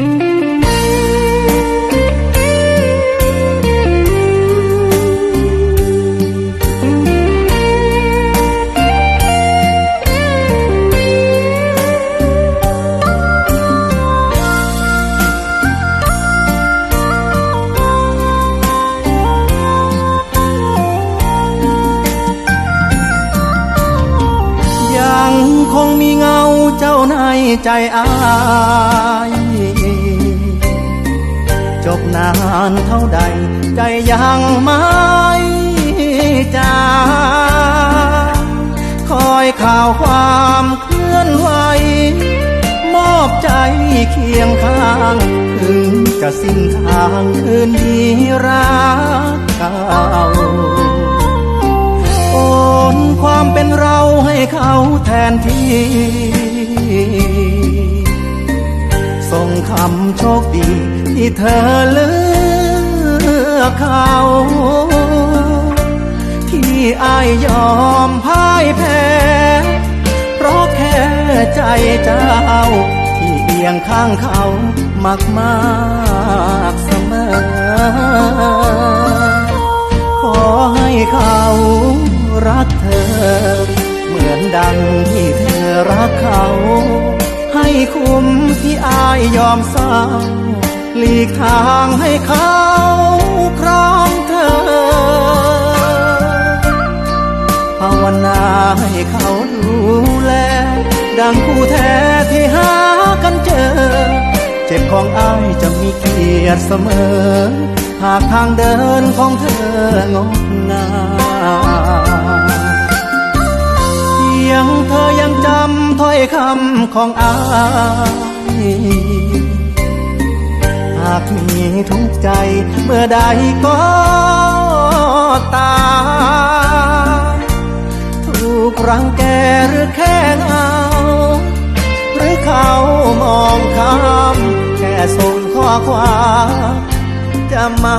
ยังคงมีเงาเจ้าในใจอาย จบนานเท่าใด ใจยังไม่จางคอยข่าวความเคลื่อนไหว มอบใจเคียงข้าง ถึงจะสิ้นทางคืนนี้รักเก่าโอนความเป็นเราให้เขาแทนที่ส่งคำโชคดี ที่เธอเลือกเขา ที่อายยอมพ่ายแพ้ เพราะแค่ใจเจ้า ที่เอียงข้างเขามากมากเสมอ ขอให้เขารักเธอ เหมือนดังที่เธอรักเขา ให้คุ้มที่อายยอมเศร้า หลีกทางให้เขาครองเธอ ภาวนาให้เขาดูแล ดังคู่แท้ที่หากันเจอ เจ็บของอ้ายจะมีเกียรติเสมอ หากทางเดินของเธองดงามเพียงเธอยังจำถ้อยคำของอ้าย กมีทุกใจ เมื่อใดก็ตามถูกรังแกหรือแค่เหงาหรือเขามองข้าม แค่ส่งข้อความจะมา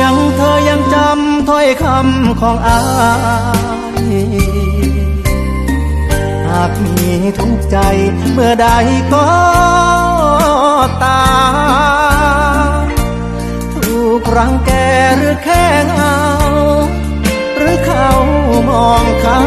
ยงเธอยังจำถ้อยคำของอายหากมีทุกใจเมื่อใดก็ตา ถูกรังแกหรือแค่เหงา หรือเขามองข้า